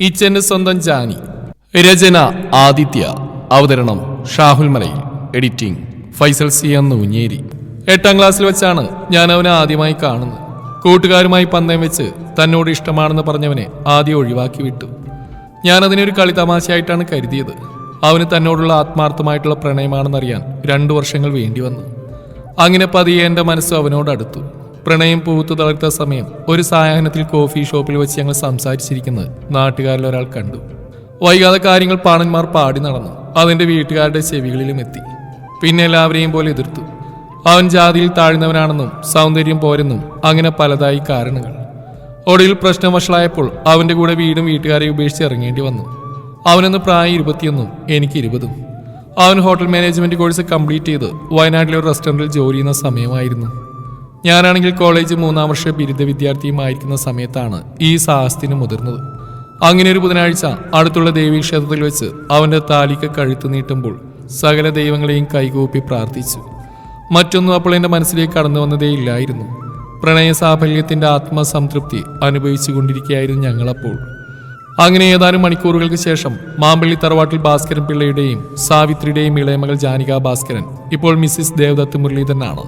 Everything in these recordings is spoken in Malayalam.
ഇച്ചന്റെ സ്വന്തം ജാനി. രചന ആദിത്യ. അവതരണം ഷാഹുൽ മലയിൽ. എഡിറ്റിംഗ് ഫൈസൽ സി എന്ന ഉഞ്ഞേരി എട്ടാം ക്ലാസ്സിൽ വെച്ചാണ് ഞാൻ അവനെ ആദ്യമായി കാണുന്നത്. കൂട്ടുകാരുമായി പന്തയം വെച്ച് തന്നോട് ഇഷ്ടമാണെന്ന് പറഞ്ഞവനെ ആദ്യം ഒഴിവാക്കി വിട്ടു ഞാൻ അതിനൊരു കളി തമാശയായിട്ടാണ് കരുതിയത്. അവന് തന്നോടുള്ള ആത്മാർത്ഥമായിട്ടുള്ള പ്രണയമാണെന്നറിയാൻ രണ്ടു വർഷങ്ങൾ വേണ്ടി വന്നു അങ്ങനെ പതിയെ എന്റെ മനസ്സ് അവനോട് അടുത്തു. പ്രണയം പൂത്തു തളർത്ത സമയം ഒരു സായാഹ്നത്തിൽ കോഫി ഷോപ്പിൽ വെച്ച് ഞങ്ങൾ സംസാരിച്ചിരിക്കുന്നത് നാട്ടുകാരിൽ ഒരാൾ കണ്ടു. വൈകാതെ കാര്യങ്ങൾ പാണന്മാർ പാടി നടന്നു. അതിന്റെ വീട്ടുകാരുടെ ചെവികളിലും എത്തി. പിന്നെ എല്ലാവരെയും പോലെ എതിർത്തു. അവൻ ജാതിയിൽ താഴ്ന്നവനാണെന്നും സൗന്ദര്യം പോരെന്നും അങ്ങനെ പലതായി കാരണങ്ങൾ. ഒടുവിൽ പ്രശ്നം വഷളായപ്പോൾ അവന്റെ കൂടെ വീടും വീട്ടുകാരെ ഉപേക്ഷിച്ച് ഇറങ്ങേണ്ടി വന്നു. അവനൊന്ന് പ്രായം ഇരുപത്തിയൊന്നും എനിക്ക് ഇരുപതും. അവൻ ഹോട്ടൽ മാനേജ്മെന്റ് കോഴ്സ് കംപ്ലീറ്റ് ചെയ്ത് വയനാട്ടിലെ ഒരു റെസ്റ്റോറന്റിൽ ജോലി ചെയ്യുന്ന സമയമായിരുന്നു. ഞാനാണെങ്കിൽ കോളേജ് മൂന്നാം വർഷ ബിരുദ വിദ്യാർത്ഥിയുമായിരിക്കുന്ന സമയത്താണ് ഈ സാഹസത്തിന് മുതിർന്നത്. അങ്ങനെ ഒരു ബുധനാഴ്ച അടുത്തുള്ള ദേവീക്ഷേത്രത്തിൽ വെച്ച് അവന്റെ താലിക്ക് കഴുത്തു നീട്ടുമ്പോൾ സകല ദൈവങ്ങളെയും കൈകൂപ്പി പ്രാർത്ഥിച്ചു. മറ്റൊന്നും അപ്പോൾ എന്റെ മനസ്സിലേക്ക് കടന്നു വന്നതേ ഇല്ലായിരുന്നു. പ്രണയ സാഫല്യത്തിന്റെ ആത്മസംതൃപ്തി അനുഭവിച്ചു കൊണ്ടിരിക്കുകയായിരുന്നു ഞങ്ങളപ്പോൾ. അങ്ങനെ ഏതാനും മണിക്കൂറുകൾക്ക് ശേഷം മാമ്പള്ളി തറവാട്ടിൽ ഭാസ്കരൻ പിള്ളയുടെയും സാവിത്രിയുടെയും ഇളയമകൾ ജാനിക ഭാസ്കരൻ ഇപ്പോൾ മിസ്സിസ് ദേവദത്ത് മുരളീധരനാണ്.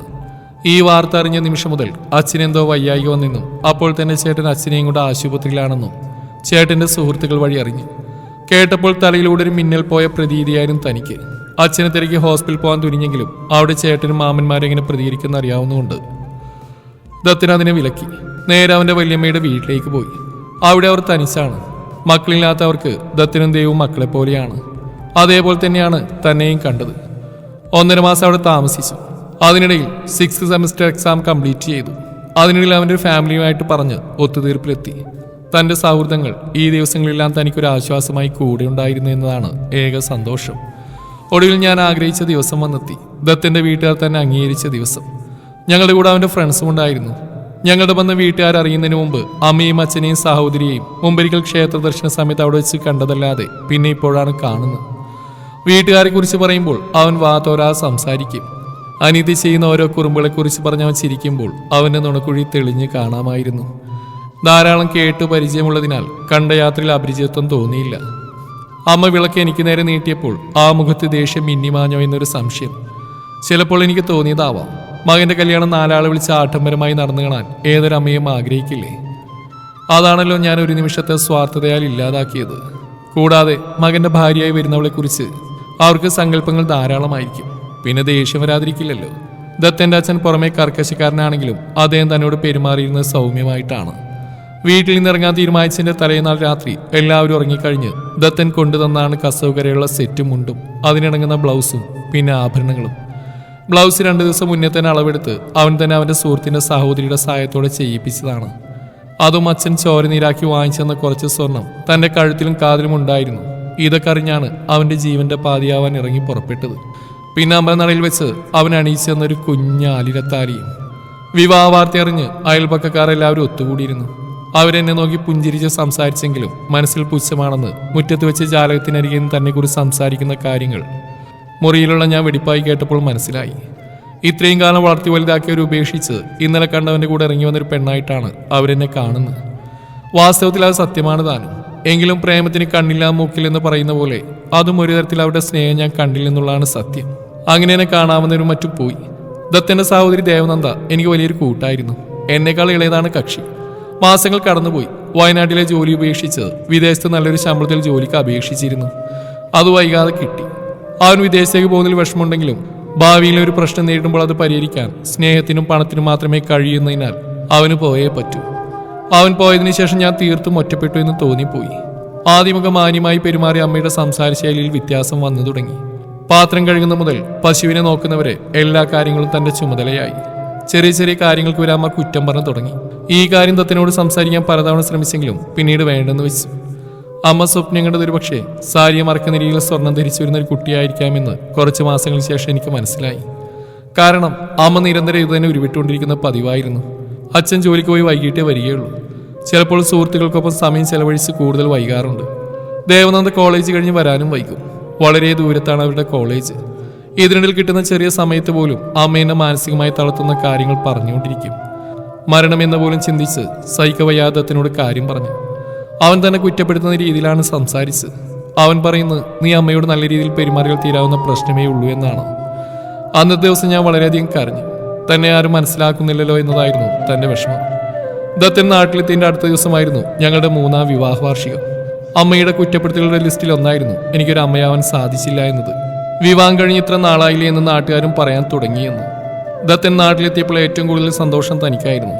ഈ വാർത്ത അറിഞ്ഞ നിമിഷം മുതൽ അച്ഛനെന്തോ വയ്യായിക നിന്നും അപ്പോൾ തന്നെ ചേട്ടൻ അച്ഛനെയും കൊണ്ട് ആശുപത്രിയിലാണെന്നും ചേട്ടന്റെ സുഹൃത്തുക്കൾ വഴി അറിഞ്ഞു. കേട്ടപ്പോൾ തലയിലൂടെ ഒരു മിന്നൽ പോയ പ്രതീതിയായിരുന്നു തനിക്ക്. അച്ഛനെ തിരക്കി ഹോസ്പിറ്റലിൽ പോകാൻ തുനിഞ്ഞെങ്കിലും അവിടെ ചേട്ടനും മാമന്മാരെങ്ങനെ പ്രതികരിക്കുന്ന അറിയാവുന്നതുകൊണ്ട് ദത്തിന് അതിനെ വിലക്കി. നേരെ അവന്റെ വല്യമ്മയുടെ വീട്ടിലേക്ക് പോയി. അവിടെ അവർ തനിച്ചാണ്. മക്കളില്ലാത്തവർക്ക് ദത്തിനും ദൈവവും മക്കളെപ്പോലെയാണ്. അതേപോലെ തന്നെയാണ് തന്നെയും കണ്ടത്. ഒന്നര മാസം അവിടെ താമസിച്ചു. അതിനിടയിൽ സിക്സ് സെമസ്റ്റർ എക്സാം കംപ്ലീറ്റ് ചെയ്തു. അതിനിടയിൽ അവന്റെ ഫാമിലിയുമായിട്ട് പറഞ്ഞ് ഒത്തുതീർപ്പിലെത്തി. തന്റെ സൗഹൃദങ്ങൾ ഈ ദിവസങ്ങളെല്ലാം തനിക്കൊരു ആശ്വാസമായി കൂടെ ഉണ്ടായിരുന്നു എന്നതാണ് ഏക സന്തോഷം. ഒടുവിൽ ഞാൻ ആഗ്രഹിച്ച ദിവസം വന്നെത്തി. ദത്തിന്റെ വീട്ടുകാർ തന്നെ അംഗീകരിച്ച ദിവസം. ഞങ്ങളുടെ കൂടെ അവന്റെ ഫ്രണ്ട്സും ഉണ്ടായിരുന്നു. ഞങ്ങളുടെ വന്ന വീട്ടുകാർ അറിയുന്നതിന് മുമ്പ് അമ്മയും അച്ഛനെയും സഹോദരിയെയും മുമ്പൊരിക്കൽ ക്ഷേത്ര ദർശന സമയത്ത് അവിടെ വെച്ച് കണ്ടതല്ലാതെ പിന്നെ ഇപ്പോഴാണ് കാണുന്നത്. വീട്ടുകാരെ കുറിച്ച് പറയുമ്പോൾ അവൻ വാതോരാ സംസാരിക്കും. അനീതി ചെയ്യുന്ന ഓരോ കുറുമ്പുകളെ കുറിച്ച് പറഞ്ഞ് അവൻ ചിരിക്കുമ്പോൾ അവന്റെ നുണക്കുഴി തെളിഞ്ഞ് കാണാമായിരുന്നു. ധാരാളം കേട്ട് പരിചയമുള്ളതിനാൽ കണ്ട യാത്രയിൽ അപരിചിതത്വം തോന്നിയില്ല. അമ്മ വിളക്ക് എനിക്ക് നേരെ നീട്ടിയപ്പോൾ ആ മുഖത്ത് ദേഷ്യം മിന്നിമാഞ്ഞോ എന്നൊരു സംശയം. ചിലപ്പോൾ എനിക്ക് തോന്നിയതാവാം. മകന്റെ കല്യാണം നാലാളെ വിളിച്ച് ആഡംബരമായി നടന്നു കാണാൻ ഏതൊരമ്മയും ആഗ്രഹിക്കില്ലേ? അതാണല്ലോ ഞാൻ ഒരു നിമിഷത്തെ സ്വാർത്ഥതയാൽ ഇല്ലാതാക്കിയത്. കൂടാതെ മകന്റെ ഭാര്യയായി വരുന്നവളെ കുറിച്ച് അവർക്ക് സങ്കല്പങ്ങൾ ധാരാളമായിരിക്കും. പിന്നെ ദേഷ്യം വരാതിരിക്കില്ലല്ലോ. ദത്തന്റെ അച്ഛൻ പുറമെ കർക്കശക്കാരനാണെങ്കിലും അദ്ദേഹം തന്നോട് പെരുമാറിയിരുന്നത് സൗമ്യമായിട്ടാണ്. വീട്ടിൽ നിന്നിറങ്ങാൻ തീരുമാനിച്ചതിന്റെ തലേനാൾ രാത്രി എല്ലാവരും ഉറങ്ങിക്കഴിഞ്ഞ് ദത്തൻ കൊണ്ടുതന്നാണ് കസവുകരയുള്ള സെറ്റും മുണ്ടും അതിനിണങ്ങുന്ന ബ്ലൗസും പിന്നെ ആഭരണങ്ങളും. ബ്ലൗസ് രണ്ട് ദിവസം മുന്നേ തന്നെ അളവെടുത്ത് അവൻ തന്നെ അവന്റെ സുഹൃത്തിന്റെ സഹോദരിയുടെ സഹായത്തോടെ ചെയ്യിപ്പിച്ചതാണ്. അതും അച്ഛൻ ചോര ചോരനീരാക്കി വാങ്ങിച്ചെന്ന കുറച്ച് സ്വർണം തന്റെ കഴുത്തിലും കാതിലും ഉണ്ടായിരുന്നു. ഇതൊക്കെ അറിഞ്ഞാണ് അവന്റെ ജീവന്റെ പാതിയാവാൻ ഇറങ്ങി പുറപ്പെട്ടത്. പിന്നെ അമ്പലനടയിൽ വെച്ച് അവൻ അണിയിച്ചെന്നൊരു കുഞ്ഞ അലിരത്താരിയും വിവാഹ വാർത്ത അറിഞ്ഞ് അയൽപക്കക്കാർ എല്ലാവരും ഒത്തുകൂടിയിരുന്നു. അവരെന്നെ നോക്കി പുഞ്ചിരിച്ച് സംസാരിച്ചെങ്കിലും മനസ്സിൽ പുച്ഛമാണെന്ന് മുറ്റത്ത് വെച്ച് ജാലകത്തിനരികെ തന്നെ തന്നെക്കുറിച്ച് സംസാരിക്കുന്ന കാര്യങ്ങൾ മുറിയിലുള്ള ഞാൻ വെടിപ്പായി കേട്ടപ്പോൾ മനസ്സിലായി. ഇത്രയും കാലം വളർത്തി വലുതാക്കിയവർ ഉപേക്ഷിച്ച് ഇന്നലെ കണ്ടവന്റെ കൂടെ ഇറങ്ങി വന്നൊരു പെണ്ണായിട്ടാണ് അവരെന്നെ കാണുന്നത്. വാസ്തവത്തിൽ അത് സത്യമാണ് താനും. എങ്കിലും പ്രേമത്തിന് കണ്ണില്ല മൂക്കിൽ എന്ന് പറയുന്ന പോലെ അതും ഒരു തരത്തിൽ അവരുടെ സ്നേഹം ഞാൻ കണ്ടില്ലെന്നുള്ളതാണ് സത്യം. അങ്ങനെ എന്നെ കാണാവുന്നവരും മറ്റും പോയി. ദത്തന്റെ സഹോദരി ദേവനന്ദ എനിക്ക് വലിയൊരു കൂട്ടായിരുന്നു. എന്നേക്കാൾ ഇളയതാണ് കക്ഷി. മാസങ്ങൾ കടന്നുപോയി. വയനാട്ടിലെ ജോലി ഉപേക്ഷിച്ചത് വിദേശത്ത് നല്ലൊരു ശമ്പളത്തിൽ ജോലിക്ക് അപേക്ഷിച്ചിരുന്നു. അത് വൈകാതെ കിട്ടി. അവൻ വിദേശത്തേക്ക് പോകുന്നതിൽ വിഷമമുണ്ടെങ്കിലും ഭാവിയിൽ ഒരു പ്രശ്നം നേരിടുമ്പോൾ അത് പരിഹരിക്കാൻ സ്നേഹത്തിനും പണത്തിനും മാത്രമേ കഴിയുന്നതിനാൽ അവന് പോയേ പറ്റൂ. അവൻ പോയതിനു ശേഷം ഞാൻ തീർത്തും ഒറ്റപ്പെട്ടു എന്ന് തോന്നിപ്പോയി. ആദ്യമൊക്കെ മാന്യമായി പെരുമാറിയ അമ്മയുടെ സംസാര ശൈലിയിൽ വ്യത്യാസം വന്നു തുടങ്ങി. പാത്രം കഴുകുന്ന മുതൽ പശുവിനെ നോക്കുന്നവരെ എല്ലാ കാര്യങ്ങളും തന്റെ ചുമതലയായി. ചെറിയ ചെറിയ കാര്യങ്ങൾക്ക് വരെ അമ്മ കുറ്റം പറഞ്ഞു തുടങ്ങി. ഈ കാര്യം തത്തിനോട് സംസാരിക്കാൻ പലതവണ ശ്രമിച്ചെങ്കിലും പിന്നീട് വേണ്ടെന്ന് വെച്ചു. അമ്മ സ്വപ്നം കണ്ടത് ഒരു പക്ഷേ സാരിയെ മറക്കുന്ന രീതിയിൽ സ്വർണം ധരിച്ചു വരുന്ന ഒരു കുട്ടിയായിരിക്കാമെന്ന് കുറച്ച് മാസങ്ങൾക്ക് ശേഷം എനിക്ക് മനസ്സിലായി. കാരണം അമ്മ നിരന്തരം ഇത് തന്നെ ഉരുവിട്ടുകൊണ്ടിരിക്കുന്ന പതിവായിരുന്നു. അച്ഛൻ ജോലിക്ക് പോയി വൈകിട്ടേ വരികയുള്ളൂ. ചിലപ്പോൾ സുഹൃത്തുക്കൾക്കൊപ്പം സമയം ചെലവഴിച്ച് കൂടുതൽ വൈകാറുണ്ട്. ദേവനന്ദ കോളേജ് കഴിഞ്ഞ് വരാനും വൈകും. വളരെ ദൂരത്താണ് അവരുടെ കോളേജ്. ഇതിനിടയിൽ കിട്ടുന്ന ചെറിയ സമയത്ത് പോലും അമ്മേനെ മാനസികമായി തളർത്തുന്ന കാര്യങ്ങൾ പറഞ്ഞുകൊണ്ടിരിക്കും. മരണമെന്ന പോലും ചിന്തിച്ച് സൈക്കവയാദത്തിനോട് കാര്യം പറഞ്ഞു. അവൻ തന്നെ കുറ്റപ്പെടുത്തുന്ന രീതിയിലാണ് സംസാരിച്ച് അവൻ പറയുന്നത് നീ അമ്മയോട് നല്ല രീതിയിൽ പെരുമാറിയാൽ തീരാവുന്ന പ്രശ്നമേ ഉള്ളൂ എന്നാണ്. അന്നത്തെ ദിവസം ഞാൻ വളരെയധികം കരഞ്ഞു. തന്നെ ആരും മനസ്സിലാക്കുന്നില്ലല്ലോ എന്നതായിരുന്നു തന്റെ വിഷമം. ദത്തൻ നാട്ടിലെത്തിന്റെ അടുത്ത ദിവസമായിരുന്നു ഞങ്ങളുടെ മൂന്നാം വിവാഹ വാർഷികം അമ്മയുടെ കുറ്റപ്പെടുത്തലുകളുടെ ലിസ്റ്റിൽ ഒന്നായിരുന്നു എനിക്കൊരു അമ്മയാവാൻ സാധിച്ചില്ല എന്നത്. വിവാഹം കഴിഞ്ഞ് ഇത്ര നാളായില്ലേ എന്ന് നാട്ടുകാരും പറയാൻ തുടങ്ങിയെന്ന്. ദത്തൻ നാട്ടിലെത്തിയപ്പോൾ ഏറ്റവും കൂടുതൽ സന്തോഷം തനിക്കായിരുന്നു.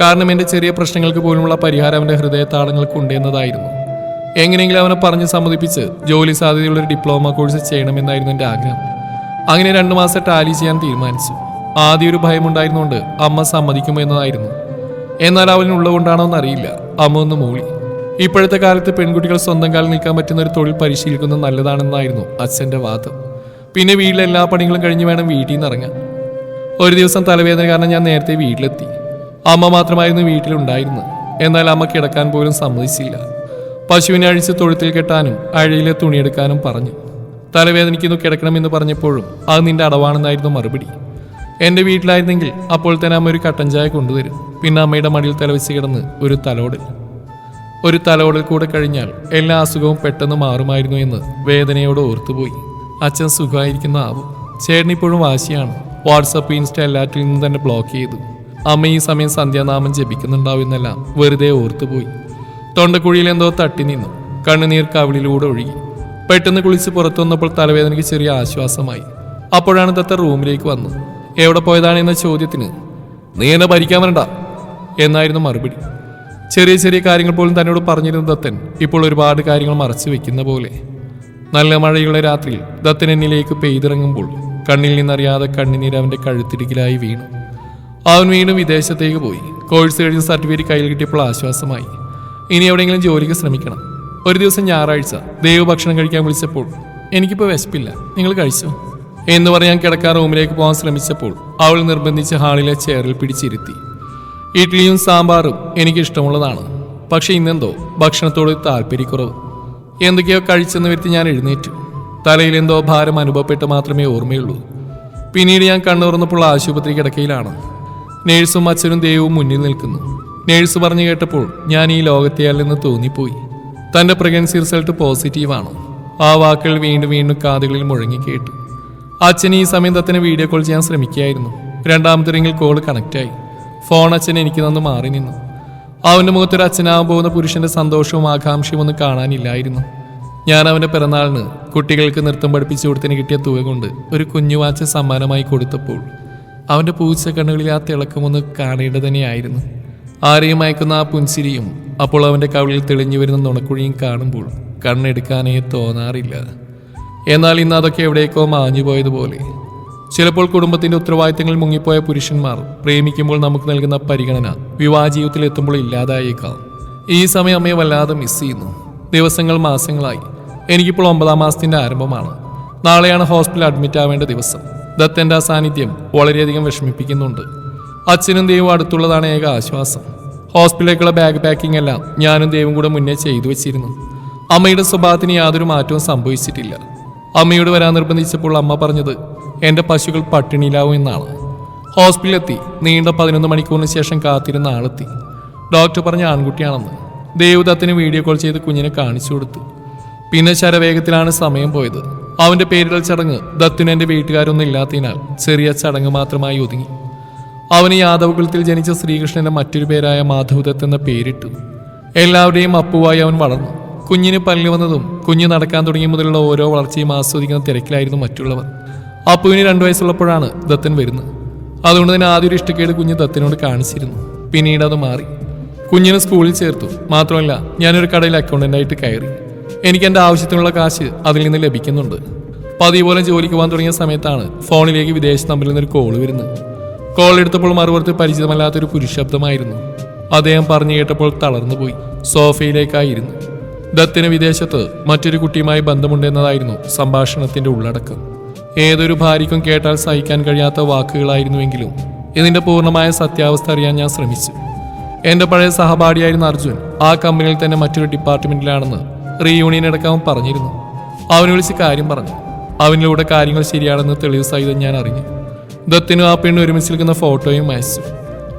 കാരണം എന്റെ ചെറിയ പ്രശ്നങ്ങൾക്ക് പോലുമുള്ള പരിഹാരം അവന്റെ ഹൃദയത്താളങ്ങൾക്ക് ഉണ്ടെന്നതായിരുന്നു. എങ്ങനെയെങ്കിലും അവനെ പറഞ്ഞ് സമ്മതിപ്പിച്ച് ജോലി സാധ്യതയുള്ള ഒരു ഡിപ്ലോമ കോഴ്സ് ചെയ്യണമെന്നായിരുന്നു എന്റെ ആഗ്രഹം. അങ്ങനെ രണ്ടു മാസം ടാലി ചെയ്യാൻ തീരുമാനിച്ചു. ആദ്യ ഒരു ഭയമുണ്ടായിരുന്നുകൊണ്ട് അമ്മ സമ്മതിക്കുമോ എന്നതായിരുന്നു. എന്നാൽ അവനുള്ളതുകൊണ്ടാണോ എന്നറിയില്ല. അമ്മ ഒന്ന് മൂളി. ഇപ്പോഴത്തെ കാലത്ത് പെൺകുട്ടികൾ സ്വന്തം കാലിൽ നിൽക്കാൻ പറ്റുന്ന ഒരു തൊഴിൽ പരിശീലിക്കുന്നത് നല്ലതാണെന്നായിരുന്നു അച്ഛന്റെ വാദം. പിന്നെ വീട്ടിലെ എല്ലാ പണികളും കഴിഞ്ഞ് വേണം വീട്ടിൽ നിന്ന് ഇറങ്ങാൻ. ഒരു ദിവസം തലവേദന കാരണം ഞാൻ നേരത്തെ വീട്ടിലെത്തി. അമ്മ മാത്രമായിരുന്നു വീട്ടിലുണ്ടായിരുന്നത്. എന്നാൽ അമ്മ കിടക്കാൻ പോലും സമ്മതിച്ചില്ല. പശുവിനെ അഴിച്ച് തൊഴുത്തിൽ കെട്ടാനും അഴയിലെ തുണിയെടുക്കാനും പറഞ്ഞു. തലവേദനിക്കുന്നു കിടക്കണമെന്ന് പറഞ്ഞപ്പോഴും അത് നിന്റെ അടവാണെന്നായിരുന്നു മറുപടി. എന്റെ വീട്ടിലായിരുന്നെങ്കിൽ അപ്പോൾ തന്നെ അമ്മ ഒരു കട്ടൻ ചായ കൊണ്ടുവരും പിന്നെ അമ്മയുടെ മടിയിൽ തലവെച്ച് കിടന്ന് ഒരു തലോടൽ. ഒരു തലോടൽ കൂടെ കഴിഞ്ഞാൽ എല്ലാ അസുഖവും പെട്ടെന്ന് മാറുമായിരുന്നു എന്ന് വേദനയോട് ഓർത്തുപോയി. അച്ഛൻ സുഖമായിരിക്കുന്ന ആവും. ചേട്ടൻ ഇപ്പോഴും വാശിയാണ്. വാട്സപ്പ് ഇൻസ്റ്റ എല്ലാറ്റിൽ നിന്നും തന്നെ ബ്ലോക്ക് ചെയ്തു. അമ്മ ഈ സമയം സന്ധ്യാനാമം ജപിക്കുന്നുണ്ടാവും എന്നെല്ലാം വെറുതെ ഓർത്തുപോയി. തൊണ്ടക്കുഴിയിൽ എന്തോ തട്ടി നിന്നു. കണ്ണുനീർ കവിളിലൂടെ ഒഴുകി. പെട്ടെന്ന് കുളിച്ച് പുറത്തു വന്നപ്പോൾ തലവേദനയ്ക്ക് ചെറിയ ആശ്വാസമായി. അപ്പോഴാണ് ദത്ത റൂമിലേക്ക് വന്നു. എവിടെ പോയതാണ്? എന്ന ചോദ്യത്തിന് നീ എന്നെ ഭരിക്കാൻ വരണ്ട എന്നായിരുന്നു മറുപടി. ചെറിയ ചെറിയ കാര്യങ്ങൾ പോലും തന്നോട് പറഞ്ഞിരുന്ന ദത്തൻ ഇപ്പോൾ ഒരുപാട് കാര്യങ്ങൾ മറച്ചു വെക്കുന്ന പോലെ. നല്ല മഴയുള്ള രാത്രിയിൽ ദത്തൻ എന്നിലേക്ക് പെയ്തിറങ്ങുമ്പോൾ കണ്ണിൽ നിന്നറിയാതെ കണ്ണിനീര് അവന്റെ കഴുത്തിടുക്കിലായി വീണു. അവൻ വീണ്ടും വിദേശത്തേക്ക് പോയി. കോഴ്സ് കഴിഞ്ഞ് സർട്ടിഫിക്കറ്റ് കയ്യിൽ കിട്ടിയപ്പോൾ ആശ്വാസമായി. ഇനി എവിടെയെങ്കിലും ജോലിക്ക് ശ്രമിക്കണം. ഒരു ദിവസം ഞായറാഴ്ച ദൈവ ഭക്ഷണം കഴിക്കാൻ വിളിച്ചപ്പോൾ എനിക്കിപ്പോൾ വിശപ്പില്ല. നിങ്ങൾ കഴിച്ചോ? എന്ന് പറഞ്ഞ് ഞാൻ കിടക്കാൻ റൂമിലേക്ക് പോകാൻ ശ്രമിച്ചപ്പോൾ അവൾ നിർബന്ധിച്ച് ഹാളിലെ ചെയറിൽ പിടിച്ചിരുത്തി. ഇഡ്ഡലിയും സാമ്പാറും എനിക്ക് ഇഷ്ടമുള്ളതാണ് പക്ഷെ ഇന്നെന്തോ ഭക്ഷണത്തോട് താല്പര്യക്കുറവ്. എന്തൊക്കെയോ കഴിച്ചെന്ന് വരുത്തി ഞാൻ എഴുന്നേറ്റു. തലയിൽ എന്തോ ഭാരം അനുഭവപ്പെട്ട് മാത്രമേ ഓർമ്മയുള്ളൂ. പിന്നീട് ഞാൻ കണ്ണുറന്നപ്പോൾ ആശുപത്രി കിടക്കയിലാണ്. നേഴ്സും അച്ഛനും ദൈവവും മുന്നിൽ നിൽക്കുന്നു. നേഴ്സ് പറഞ്ഞു കേട്ടപ്പോൾ ഞാൻ ഈ ലോകത്തെയല്ലെന്ന് തോന്നിപ്പോയി. തന്റെ പ്രഗ്നൻസി റിസൾട്ട് പോസിറ്റീവാണ്. ആ വാക്കുകൾ വീണ്ടും വീണ്ടും കാതുകളിൽ മുഴങ്ങി കേട്ടു. അച്ഛൻ ഈ സമയം തത്തിന് വീഡിയോ കോൾ ചെയ്യാൻ ശ്രമിക്കുകയായിരുന്നു. രണ്ടാമത്തെ റിങ്ങിൽ കോൾ കണക്റ്റായി. ഫോൺ അച്ഛൻ എനിക്ക് നന്ന് മാറി നിന്നു. അവന്റെ മുഖത്തൊരു അച്ഛനാകാൻ പോകുന്ന പുരുഷന്റെ സന്തോഷവും ആകാംക്ഷയും ഒന്നും കാണാനില്ലായിരുന്നു. ഞാൻ അവന്റെ പിറന്നാളിന് കുട്ടികൾക്ക് നൃത്തം പഠിപ്പിച്ചു കൊടുത്തിന് കിട്ടിയ തുക കൊണ്ട് ഒരു കുഞ്ഞു വാച്ച് സമ്മാനമായി കൊടുത്തപ്പോൾ അവന്റെ പൂച്ച കണ്ണുകളിൽ ആ തിളക്കമൊന്ന് കാണേണ്ടത് തന്നെയായിരുന്നു. ആരെയും അയക്കുന്ന ആ പുൻസിരിയും അപ്പോൾ അവന്റെ കവിളിൽ തെളിഞ്ഞു വരുന്ന നുണക്കുഴിയും കാണുമ്പോൾ കണ്ണെടുക്കാനേ തോന്നാറില്ല. എന്നാൽ ഇന്ന് അതൊക്കെ എവിടേക്കോ മാഞ്ഞു പോയതുപോലെ ചിലപ്പോൾ കുടുംബത്തിന്റെ ഉത്തരവാദിത്തങ്ങളിൽ മുങ്ങിപ്പോയ പുരുഷന്മാർ പ്രേമിക്കുമ്പോൾ നമുക്ക് നൽകുന്ന പരിഗണന വിവാഹ ജീവിതത്തിൽ എത്തുമ്പോൾ ഇല്ലാതായേക്കാം. ഈ സമയം അമ്മയെ വല്ലാതെ മിസ് ചെയ്യുന്നു. ദിവസങ്ങൾ മാസങ്ങളായി. എനിക്കിപ്പോൾ ഒമ്പതാം മാസത്തിന്റെ ആരംഭമാണ്. നാളെയാണ് ഹോസ്പിറ്റലിൽ അഡ്മിറ്റ് ആവേണ്ട ദിവസം. ദത്തന്റെ സാന്നിധ്യം വളരെയധികം വിഷമിപ്പിക്കുന്നുണ്ട്. അച്ഛനും ദൈവവും അടുത്തുള്ളതാണ് ഏക ആശ്വാസം. ഹോസ്പിറ്റലിലേക്കുള്ള ബാഗ് പാക്കിംഗ് എല്ലാം ഞാനും ദൈവം കൂടെ മുന്നേ ചെയ്തു വെച്ചിരുന്നു. അമ്മയുടെ സ്വഭാവത്തിന് യാതൊരു മാറ്റവും സംഭവിച്ചിട്ടില്ല. അമ്മയോട് വരാൻ നിർബന്ധിച്ചപ്പോൾ അമ്മ പറഞ്ഞത് എന്റെ പശുക്കൾ പട്ടിണിയിലാവും എന്നാണ്. ഹോസ്പിറ്റലിലെത്തി. നീണ്ട പതിനൊന്ന് മണിക്കൂറിന് ശേഷം കാത്തിരുന്ന ആളെത്തി. ഡോക്ടർ പറഞ്ഞ ആൺകുട്ടിയാണെന്ന്. ദേവദത്തിന് വീഡിയോ കോൾ ചെയ്ത് കുഞ്ഞിനെ കാണിച്ചു കൊടുത്തു. പിന്നെ ശരവേഗത്തിലാണ് സമയം പോയത്. അവന്റെ പേരിടൽ ചടങ്ങ് ദത്തിന് എന്റെ വീട്ടുകാരൊന്നും ഇല്ലാത്തതിനാൽ ചെറിയ ചടങ്ങ് മാത്രമായി ഒതുങ്ങി. അവന് യാദവ കുലത്തിൽ ജനിച്ച ശ്രീകൃഷ്ണന്റെ മറ്റൊരു പേരായ മാധവദത്ത് എന്ന പേരിട്ടു. എല്ലാവരുടെയും അപ്പുവായി അവൻ വളർന്നു. കുഞ്ഞിന് പല്ല് വന്നതും കുഞ്ഞ് നടക്കാൻ തുടങ്ങിയ മുതലുള്ള ഓരോ വളർച്ചയും ആസ്വദിക്കുന്ന തിരക്കിലായിരുന്നു മറ്റുള്ളവർ. അപ്പുവിന് രണ്ടു വയസ്സുള്ളപ്പോഴാണ് ദത്തൻ വരുന്നത്. അതുകൊണ്ട് തന്നെ ആദ്യം ഒരു ഇഷ്ടക്കേട് കുഞ്ഞ് ദത്തനോട് കാണിച്ചിരുന്നു. പിന്നീട് അത് മാറി. കുഞ്ഞിനെ സ്കൂളിൽ ചേർത്തു. മാത്രമല്ല ഞാനൊരു കടയിൽ അക്കൗണ്ടന്റായിട്ട് കയറി. എനിക്ക് എന്റെ ആവശ്യത്തിനുള്ള കാശ് അതിൽ നിന്ന് ലഭിക്കുന്നുണ്ട്. പതിവ് പോലെ ജോലിക്ക് പോകാൻ തുടങ്ങിയ സമയത്താണ് ഫോണിലേക്ക് വിദേശ നമ്പറിൽ നിന്നൊരു കോൾ വരുന്നത്. കോൾ എടുത്തപ്പോൾ മറുപുറത്ത് പരിചിതമല്ലാത്തൊരു പുരുഷബ്ദമായിരുന്നു. അദ്ദേഹം പറഞ്ഞു കേട്ടപ്പോൾ തളർന്നുപോയി സോഫയിലേക്കായിരുന്നു. ദത്തിന് വിദേശത്ത് മറ്റൊരു കുട്ടിയുമായി ബന്ധമുണ്ടെന്നതായിരുന്നു സംഭാഷണത്തിന്റെ ഉള്ളടക്കം. ഏതൊരു ഭാര്യയ്ക്കും കേട്ടാൽ സഹിക്കാൻ കഴിയാത്ത വാക്കുകളായിരുന്നുവെങ്കിലും ഇതിന്റെ പൂർണമായ സത്യാവസ്ഥ അറിയാൻ ഞാൻ ശ്രമിച്ചു. എന്റെ പഴയ സഹപാഠിയായിരുന്ന അർജുൻ ആ കമ്പനിയിൽ തന്നെ മറ്റൊരു ഡിപ്പാർട്ട്മെന്റിലാണെന്ന് റീയൂണിയൻ അടക്കം പറഞ്ഞിരുന്നു. അവനെ വിളിച്ച് കാര്യം പറഞ്ഞു. അവനിലൂടെ കാര്യങ്ങൾ ശരിയാണെന്ന് തെളിവ് സഹിതം ഞാൻ അറിഞ്ഞു. ദത്തിനും ആ പെണ്ണും ഒരുമിച്ച് നിൽക്കുന്ന ഫോട്ടോയും അയച്ചു.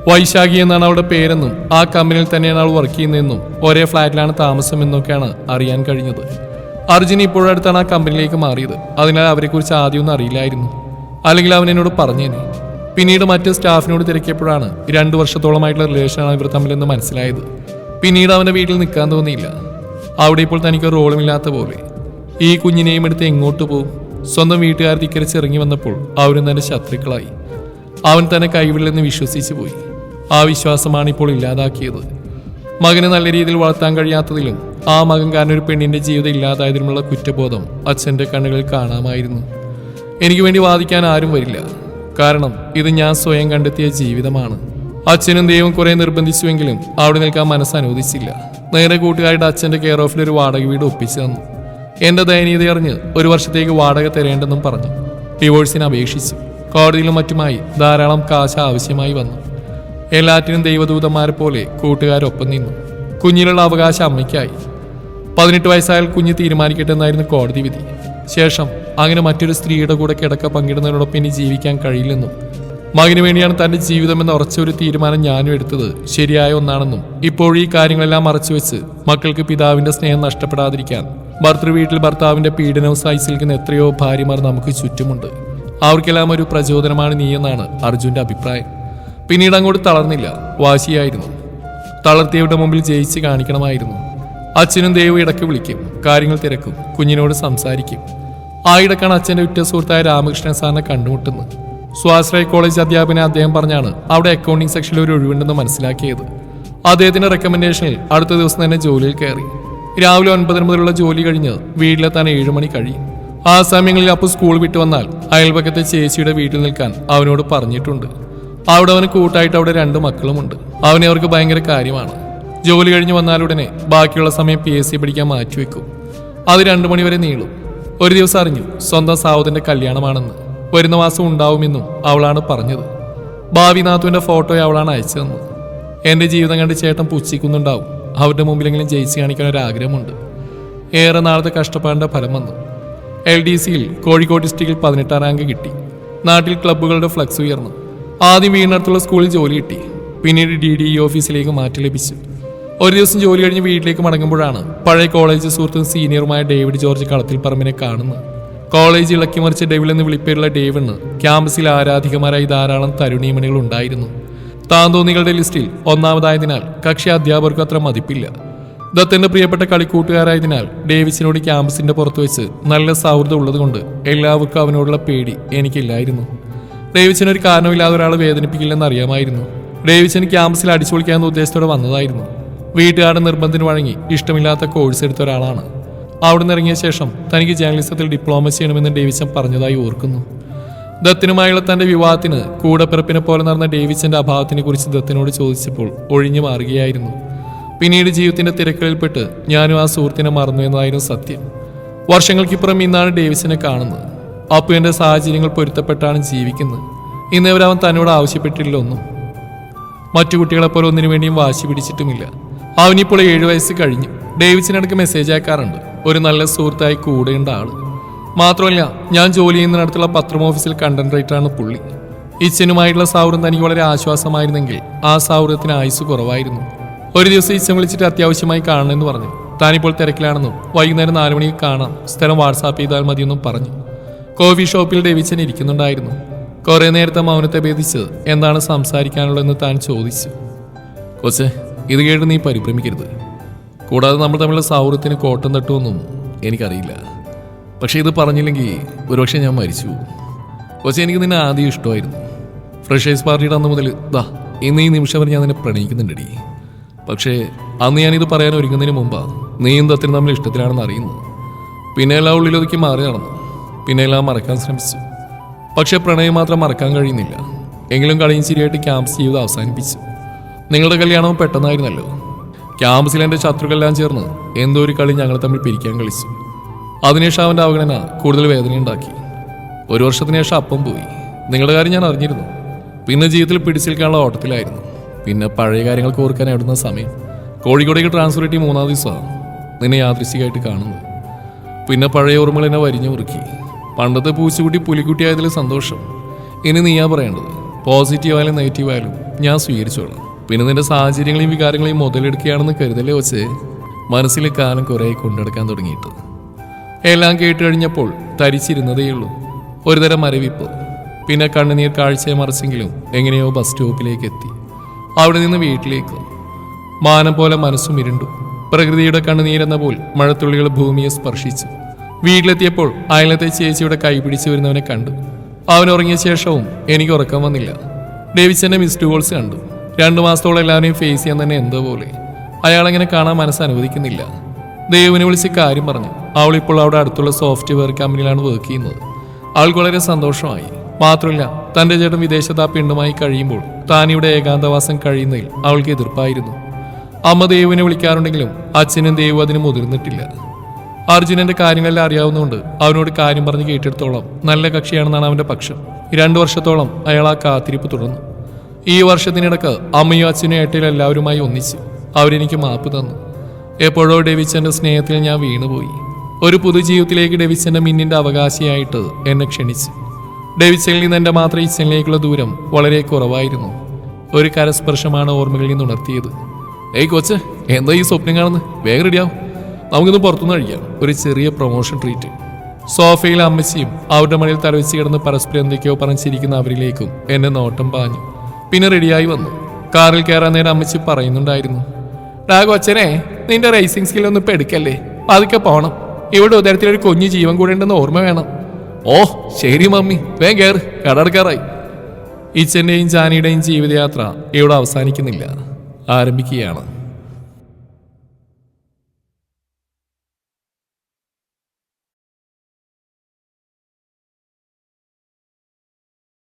വൈശാഖി എന്നാണ് അവളുടെ പേരെന്നും ആ കമ്പനിയിൽ തന്നെയാണ് അവൾ വർക്ക് ചെയ്യുന്നതെന്നും ഒരേ ഫ്ലാറ്റിലാണ് താമസമെന്നൊക്കെയാണ് അറിയാൻ കഴിഞ്ഞത്. അർജുൻ ഇപ്പോഴടുത്താണ് ആ കമ്പനിയിലേക്ക് മാറിയത്. അതിനാൽ അവരെക്കുറിച്ച് ആദ്യമൊന്നും അറിയില്ലായിരുന്നു. അല്ലെങ്കിൽ അവൻ എന്നോട് പറഞ്ഞേനെ. പിന്നീട് മറ്റ് സ്റ്റാഫിനോട് തിരക്കിയപ്പോഴാണ് രണ്ടു വർഷത്തോളമായിട്ടുള്ള റിലേഷനാണ് ഇവർ തമ്മിലെന്ന് മനസ്സിലായത്. പിന്നീട് അവന്റെ വീട്ടിൽ നിൽക്കാൻ തോന്നിയില്ല. അവിടെ ഇപ്പോൾ തനിക്ക് റോളുമില്ലാത്ത പോലെ. ഈ കുഞ്ഞിനെയും എടുത്ത് എങ്ങോട്ട് പോകും സ്വന്തം വീട്ടുകാർ ധിക്കരിച്ച് ഇറങ്ങി വന്നപ്പോൾ അവരും തന്നെ ശത്രുക്കളായി. അവൻ തന്നെ കൈവിടില്ലെന്ന് വിശ്വസിച്ചു പോയി. ആ വിശ്വാസമാണ് ഇപ്പോൾ ഇല്ലാതാക്കിയത്. മകന് നല്ല രീതിയിൽ വളർത്താൻ കഴിയാത്തതിലും ആ മകൻ കാരണം ഒരു പെണ്ണിന്റെ ജീവിതം ഇല്ലാതായതിലുമുള്ള കുറ്റബോധം അച്ഛന്റെ കണ്ണുകളിൽ കാണാമായിരുന്നു. എനിക്ക് വേണ്ടി വാദിക്കാൻ ആരും വരില്ല. കാരണം ഇത് ഞാൻ സ്വയം കണ്ടെത്തിയ ജീവിതമാണ്. അച്ഛനും ദൈവം കുറെ നിർബന്ധിച്ചുവെങ്കിലും അവിടെ നിൽക്കാൻ മനസ്സ് അനുവദിച്ചില്ല. നേരെ കൂട്ടുകാരുടെ അച്ഛന്റെ കെയർ ഓഫിൽ ഒരു വാടക വീട് ഒപ്പിച്ചു തന്നു. എന്റെ ദയനീയത അറിഞ്ഞ് ഒരു വർഷത്തേക്ക് വാടക തരേണ്ടെന്നും പറഞ്ഞു. ഡിവോഴ്സിന് അപേക്ഷിച്ചു. കോടതിയിലും മറ്റുമായി ധാരാളം കാശ ആവശ്യമായി വന്നു. എല്ലാറ്റിനും ദൈവദൂതന്മാരെ പോലെ കൂട്ടുകാരൊപ്പം നിന്നു. കുഞ്ഞിനുള്ള അവകാശം അമ്മയ്ക്കായി. പതിനെട്ട് വയസ്സായാൽ കുഞ്ഞ് തീരുമാനിക്കട്ടെ എന്നായിരുന്നു കോടതി വിധി. ശേഷം അങ്ങനെ മറ്റൊരു സ്ത്രീയുടെ കൂടെ കിടക്ക പങ്കിടുന്നതിനോടൊപ്പം ഇനി ജീവിക്കാൻ കഴിയില്ലെന്നും മകന് വേണ്ടിയാണ് തന്റെ ജീവിതമെന്ന് ഉറച്ച ഒരു തീരുമാനം ഞാനും എടുത്തത് ശരിയായ ഒന്നാണെന്നും ഇപ്പോൾ ഈ കാര്യങ്ങളെല്ലാം മറച്ചുവെച്ച് മക്കൾക്ക് പിതാവിന്റെ സ്നേഹം നഷ്ടപ്പെടാതിരിക്കാൻ ഭർത്തൃ വീട്ടിൽ ഭർത്താവിന്റെ പീഡനവും സഹിച്ചിരിക്കുന്ന എത്രയോ ഭാര്യമാർ നമുക്ക് ചുറ്റുമുണ്ട്. അവർക്കെല്ലാം ഒരു പ്രചോദനമാണ് നീയെന്നാണ് അർജുന്റെ അഭിപ്രായം. പിന്നീട് അങ്ങോട്ട് തളർന്നില്ല. വാശിയായിരുന്നു. തളർത്തിയവരുടെ മുമ്പിൽ ജയിച്ച് കാണിക്കണമായിരുന്നു. അച്ഛനും ദൈവം ഇടയ്ക്ക് വിളിക്കും. കാര്യങ്ങൾ തിരക്കും. കുഞ്ഞിനോട് സംസാരിക്കും. ആ ഇടക്കാണ് അച്ഛന്റെ ഉറ്റ സുഹൃത്തായ രാമകൃഷ്ണൻ സാറിനെ കണ്ടുമുട്ടുന്നത്. സ്വാശ്രയ കോളേജ് അധ്യാപന അദ്ദേഹം പറഞ്ഞാണ് അവിടെ അക്കൗണ്ടിംഗ് സെക്ഷനിൽ ഒരു ഒഴിവുണ്ടെന്ന് മനസ്സിലാക്കിയത്. അദ്ദേഹത്തിന്റെ റെക്കമെൻഡേഷനിൽ അടുത്ത ദിവസം തന്നെ ജോലിയിൽ കയറി. രാവിലെ ഒൻപതര മുതലുള്ള ജോലി കഴിഞ്ഞ് വീട്ടിലെത്താൻ ഏഴു മണി കഴിയും. ആ സമയങ്ങളിൽ അപ്പോൾ സ്കൂൾ വിട്ടു വന്നാൽ അയൽപക്കത്തെ ചേച്ചിയുടെ വീട്ടിൽ നിൽക്കാൻ അവനോട് പറഞ്ഞിട്ടുണ്ട്. അവിടെ അവന് കൂട്ടായിട്ട് അവിടെ രണ്ട് മക്കളുമുണ്ട്. അവനെ അവർക്ക് ഭയങ്കര കാര്യമാണ്. ജോലി കഴിഞ്ഞ് വന്നാലുടനെ ബാക്കിയുള്ള സമയം പി എസ് സി പഠിക്കാൻ മാറ്റിവെക്കും അത് രണ്ടു മണിവരെ നീളും. ഒരു ദിവസം അറിഞ്ഞു സ്വന്തം സാവുദിന്റെ കല്യാണമാണെന്ന്. വരുന്ന മാസം ഉണ്ടാവുമെന്നും അവളാണ് പറഞ്ഞത്. ഭാവി ഫോട്ടോയെ ഫോട്ടോ അവളാണ് അയച്ചു തന്നത്. ജീവിതം കണ്ട് ചേട്ടൻ പുച്ഛിക്കുന്നുണ്ടാവും. അവരുടെ മുമ്പിലെങ്കിലും ജയിച്ച് കാണിക്കാൻ ഒരു ആഗ്രഹമുണ്ട് ഏറെ നാളത്തെ കഷ്ടപ്പാടിന്റെ ഫലം വന്നു. എൽ ഡി സിയിൽ കോഴിക്കോട് ഡിസ്ട്രിക്റ്റിൽ പതിനെട്ടാം റാങ്ക് കിട്ടി. നാട്ടിൽ ക്ലബ്ബുകളുടെ ഫ്ലക്സ് ഉയർന്നു. ആദ്യം വീടിനടുത്തുള്ള സ്കൂളിൽ ജോലി കിട്ടി. പിന്നീട് ഡി ഡി ഇ ഓഫീസിലേക്ക് മാറ്റി ലഭിച്ചു. ഒരു ദിവസം ജോലി കഴിഞ്ഞ് വീട്ടിലേക്ക് മടങ്ങുമ്പോഴാണ് പഴയ കോളേജ് സുഹൃത്തും സീനിയറുമായ ഡേവിഡ് ജോർജ് കളത്തിൽ പറമ്പിനെ കാണുന്നത്. കോളേജ് ഇളക്കി മറിച്ച ഡേവിൽ എന്ന് വിളിപ്പേരുള്ള ഡേവിന് ക്യാമ്പസിൽ ആരാധികമാരായി ധാരാളം തരുണീമണികൾ ഉണ്ടായിരുന്നു. താന്തോന്നികളുടെ ലിസ്റ്റിൽ ഒന്നാമതായതിനാൽ കക്ഷി അധ്യാപകർക്ക് അത്ര മതിപ്പില്ല. ദത്തന്റെ പ്രിയപ്പെട്ട കളിക്കൂട്ടുകാരായതിനാൽ ഡേവിസിനോട് ക്യാമ്പസിന്റെ പുറത്ത് വെച്ച് നല്ല സൗഹൃദം ഉള്ളതുകൊണ്ട് എല്ലാവർക്കും അവനോടുള്ള പേടി എനിക്കില്ലായിരുന്നു. ഡേവിസിന് ഒരു കാരണമില്ലാതെ ഒരാളെ വേദനിപ്പിക്കില്ലെന്ന് അറിയാമായിരുന്നു. ഡേവിസിന് ക്യാമ്പസിൽ അടിച്ചു പൊളിക്കാമെന്ന ഉദ്ദേശത്തോടെ വന്നതായിരുന്നു. വീട്ടുകാരുടെ നിർബന്ധത്തിന് വഴങ്ങി ഇഷ്ടമില്ലാത്ത കോഴ്സ് എടുത്ത ഒരാളാണ്. അവിടെ നിന്ന് ഇറങ്ങിയ ശേഷം തനിക്ക് ജേർണലിസത്തിൽ ഡിപ്ലോമ ചെയ്യണമെന്ന് ഡേവിസൺ പറഞ്ഞതായി ഓർക്കുന്നു. ദത്തിനുമായുള്ള തന്റെ വിവാഹത്തിന് കൂടപ്പിറപ്പിനെ പോലെ നടന്ന ഡേവിസിന്റെ അഭാവത്തിനെ കുറിച്ച് ദത്തിനോട് ചോദിച്ചപ്പോൾ ഒഴിഞ്ഞു മാറുകയായിരുന്നു. പിന്നീട് ജീവിതത്തിന്റെ തിരക്കുകളിൽപ്പെട്ട് ഞാനും ആ സുഹൃത്തിനെ മറന്നു എന്നതായിരുന്നു സത്യം. വർഷങ്ങൾക്കിപ്പുറം ഇന്നാണ് ഡേവിസിനെ കാണുന്നത്. അപ്പു എന്റെ സാഹചര്യങ്ങൾ പൊരുത്തപ്പെട്ടാണ് ജീവിക്കുന്നത്. ഇന്നേവരെ അവൻ തന്നോട് ആവശ്യപ്പെട്ടില്ല ഒന്നും മറ്റു കുട്ടികളെപ്പോലെ ഒന്നിനു വേണ്ടിയും വാശി പിടിച്ചിട്ടുമില്ല. അവനിപ്പോൾ ഏഴു വയസ്സ് കഴിഞ്ഞു ഡേവിസിനിടയ്ക്ക് മെസ്സേജ് അയക്കാറുണ്ട്. ഒരു നല്ല സുഹൃത്തായി കൂടെയുണ്ട ആൾ. മാത്രമല്ല ഞാൻ ജോലി ചെയ്യുന്നിടത്തുള്ള പത്രം ഓഫീസിൽ കണ്ടന്റ് റൈറ്ററാണ് പുള്ളി. ഇച്ചനുമായിട്ടുള്ള സൗഹൃദം തനിക്ക് വളരെ ആശ്വാസമായിരുന്നെങ്കിൽ ആ സൗഹൃദത്തിന് ആയുസ് കുറവായിരുന്നു. ഒരു ദിവസം ഇച്ചൻ വിളിച്ചിട്ട് അത്യാവശ്യമായി കാണണമെന്ന് പറഞ്ഞു. താനിപ്പോൾ തിരക്കിലാണെന്നും വൈകുന്നേരം നാലു മണിക്ക് കാണാം. സ്ഥലം വാട്സാപ്പ് ചെയ്താൽ മതിയെന്നും പറഞ്ഞു. കോഫി ഷോപ്പിൽ ഡേവിച്ചൻ ഇരിക്കുന്നുണ്ടായിരുന്നു. കുറെ നേരത്തെ മൗനത്തെ ഭേദിച്ച് എന്താണ് സംസാരിക്കാനുള്ളതെന്ന് താൻ ചോദിച്ചു. കൊച്ചെ ഇത് കേട്ട് നീ പരിഭ്രമിക്കരുത്. കൂടാതെ നമ്മൾ തമ്മിലുള്ള സൗഹൃദത്തിന് കോട്ടം തട്ടുമെന്നും എനിക്കറിയില്ല. പക്ഷേ ഇത് പറഞ്ഞില്ലെങ്കിൽ ഒരുപക്ഷെ ഞാൻ മരിച്ചു കൊച്ചെ എനിക്ക് നിന്നെ ആദ്യം ഇഷ്ടമായിരുന്നു. ഫ്രഷേഴ്സ് പാർട്ടിയുടെ അന്ന് മുതൽ ദാ ഇന്ന് ഈ നിമിഷം വരെ ഞാൻ നിന്നെ പ്രണയിക്കുന്നുണ്ടടി. പക്ഷേ അന്ന് ഞാനിത് പറയാൻ ഒരുങ്ങുന്നതിന് മുമ്പാണ് നീ എന്തത്തിന് തമ്മിൽ ഇഷ്ടത്തിലാണെന്ന് അറിയുന്നു. പിന്നെ എല്ലാ ഉള്ളിലൊതുക്കി മാറി നടന്നു. പിന്നെ എല്ലാം മറക്കാൻ ശ്രമിച്ചു. പക്ഷെ പ്രണയം മാത്രം മറക്കാൻ കഴിയുന്നില്ല. എങ്കിലും കളിയും ശരിയായിട്ട് ക്യാമ്പസ് ജീവിതം അവസാനിപ്പിച്ചു. നിങ്ങളുടെ കല്യാണവും പെട്ടെന്നായിരുന്നല്ലോ. ക്യാമ്പസിൽ എന്റെ ശത്രുക്കളെല്ലാം ചേർന്ന് എന്തോ ഒരു കളി ഞങ്ങൾ തമ്മിൽ പിരിക്കാൻ കളിച്ചു. അതിനുശേഷം അവന്റെ അവഗണന കൂടുതൽ വേദനയുണ്ടാക്കി ഒരു വർഷത്തിന് ശേഷം അപ്പം പോയി. നിങ്ങളുടെ കാര്യം ഞാൻ അറിഞ്ഞിരുന്നു. പിന്നെ ജീവിതത്തിൽ പിടിച്ചിരിക്കാനുള്ള ഓട്ടത്തിലായിരുന്നു. പിന്നെ പഴയ കാര്യങ്ങൾക്ക് ഓർക്കാൻ എവിടുന്ന സമയം? കോഴിക്കോടേക്ക് ട്രാൻസ്ഫർ കിട്ടി മൂന്നാം ദിവസമാണ് നിന്നെ യാദൃശികമായിട്ട് കാണുന്നത്. പിന്നെ പഴയ ഓർമ്മകൾ എന്നെ വരിഞ്ഞു മുറുക്കി. പണ്ടത്തെ പൂച്ചുകുട്ടി പുലിക്കുട്ടി ആയതിൽ സന്തോഷം. ഇനി നീയാ പറയേണ്ടത്. പോസിറ്റീവ് ആയാലും നെഗറ്റീവ് ആയാലും ഞാൻ സ്വീകരിച്ചോളാം. പിന്നെ നിന്റെ സാഹചര്യങ്ങളെയും വികാരങ്ങളെയും മുതലെടുക്കുകയാണെന്ന് കരുതലേ വെച്ച് മനസ്സിൽ കാലം കുറേ കൊണ്ടെടുക്കാൻ തുടങ്ങിയിട്ട്. എല്ലാം കേട്ട് കഴിഞ്ഞപ്പോൾ തരിച്ചിരുന്നതേയുള്ളൂ ഒരുതരം മരവിപ്പ് പിന്നെ കണ്ണുനീർ കാഴ്ചയെ മറിച്ചെങ്കിലും എങ്ങനെയോ ബസ് സ്റ്റോപ്പിലേക്ക് എത്തി. അവിടെ നിന്ന് വീട്ടിലേക്ക്. മാനം പോലെ മനസ്സും ഇരുണ്ടു. പ്രകൃതിയുടെ കണ്ണുനീരെന്ന പോൽ മഴത്തുള്ളികൾ ഭൂമിയെ സ്പർശിച്ചു. വീട്ടിലെത്തിയപ്പോൾ അയലത്തെ ചേച്ചിയുടെ കൈ പിടിച്ചു വരുന്നവനെ കണ്ടു. അവൻ ഉറങ്ങിയ ശേഷവും എനിക്ക് ഉറക്കം വന്നില്ല. ഡേവിച്ചന്റെ മിസ്ഡ് കോൾസ് കണ്ടു. രണ്ടു മാസത്തോളം എല്ലാവരെയും ഫേസ് ചെയ്യാൻ തന്നെ എന്തോ പോലെ. അയാളെങ്ങനെ കാണാൻ മനസ്സ് അനുവദിക്കുന്നില്ല. ദേവിനെ വിളിച്ച് കാര്യം പറഞ്ഞു. അവൾ ഇപ്പോൾ അവിടെ അടുത്തുള്ള സോഫ്റ്റ്വെയർ കമ്പനിയിലാണ് വർക്ക് ചെയ്യുന്നത്. അവൾക്ക് വളരെ സന്തോഷമായി. മാത്രമല്ല തന്റെ ചേട്ടൻ വിദേശത്ത് ആ പെണ്ണുമായി കഴിയുമ്പോൾ ഇവിടെ ഏകാന്തവാസം കഴിയുന്നതിൽ അവൾക്ക് എതിർപ്പായിരുന്നു. അമ്മ ദേവിനെ വിളിക്കാറുണ്ടെങ്കിലും അച്ഛനും ദേവു അതിന് മുതിർന്നിട്ടില്ല. അർജുനന്റെ കാര്യങ്ങളെല്ലാം അറിയാവുന്നതുകൊണ്ട് അവനോട് കാര്യം പറഞ്ഞ് കേട്ടെടുത്തോളം. നല്ല കക്ഷിയാണെന്നാണ് അവന്റെ പക്ഷം. രണ്ടു വർഷത്തോളം അയാൾ ആ കാത്തിരിപ്പ് തുടർന്നു. ഈ വർഷത്തിനിടക്ക് അമ്മയും അച്ഛനും ഏട്ടയിലും എല്ലാവരുമായി ഒന്നിച്ച് അവരെനിക്ക് മാപ്പ് തന്നു. എപ്പോഴോ ഡെവിച്ചന്റെ സ്നേഹത്തിൽ ഞാൻ വീണുപോയി. ഒരു പുതുജീവിതത്തിലേക്ക് ഡെവിച്ചന്റെ മിന്നിന്റെ അവകാശിയായിട്ട് എന്നെ ക്ഷണിച്ചു. ഡെവിച്ചനിൽ നിന്ന് എന്റെ മാത്രം ഇച്ഛനിലേക്കുള്ള ദൂരം വളരെ കുറവായിരുന്നു. ഒരു കരസ്പർശമാണ് ഓർമ്മകളിൽ നിന്ന് ഉണർത്തിയത്. ഏയ് കൊച്ച് എന്താ ഈ സ്വപ്നം കാണുന്നത്? വേഗം റെഡിയാവും നമുക്കിന്ന് പുറത്തുനിന്ന് കഴിക്കാം. ഒരു ചെറിയ പ്രൊമോഷൻ ട്രീറ്റ് സോഫയിൽ അമ്മച്ചിയും അവരുടെ മണിയിൽ തലവെച്ച് കിടന്ന് പരസ്പരം എന്തൊക്കെയോ പറഞ്ഞിരിക്കുന്ന അവരിലേക്കും എന്നെ നോട്ടം പാഞ്ഞു. പിന്നെ റെഡിയായി വന്നു. കാറിൽ കയറാൻ നേരം അമ്മച്ചി പറയുന്നുണ്ടായിരുന്നു. രാഘു അച്ഛനെ നിന്റെ റേസിംഗ് സ്കിൽ ഒന്നും ഇപ്പൊ എടുക്കല്ലേ? പതുക്കെ പോണം. ഇവിടെ ഉദരത്തിലൊരു കുഞ്ഞു ജീവൻ കൂടെ ഉണ്ടെന്ന് ഓർമ്മ വേണം. ഓ ശരി മമ്മി. വേഗം കയറ്. കടടക്കാറായി ഇച്ചന്റെയും ജാനിയുടെയും ജീവിതയാത്ര ഇവിടെ അവസാനിക്കുന്നില്ല. ആരംഭിക്കുകയാണ്.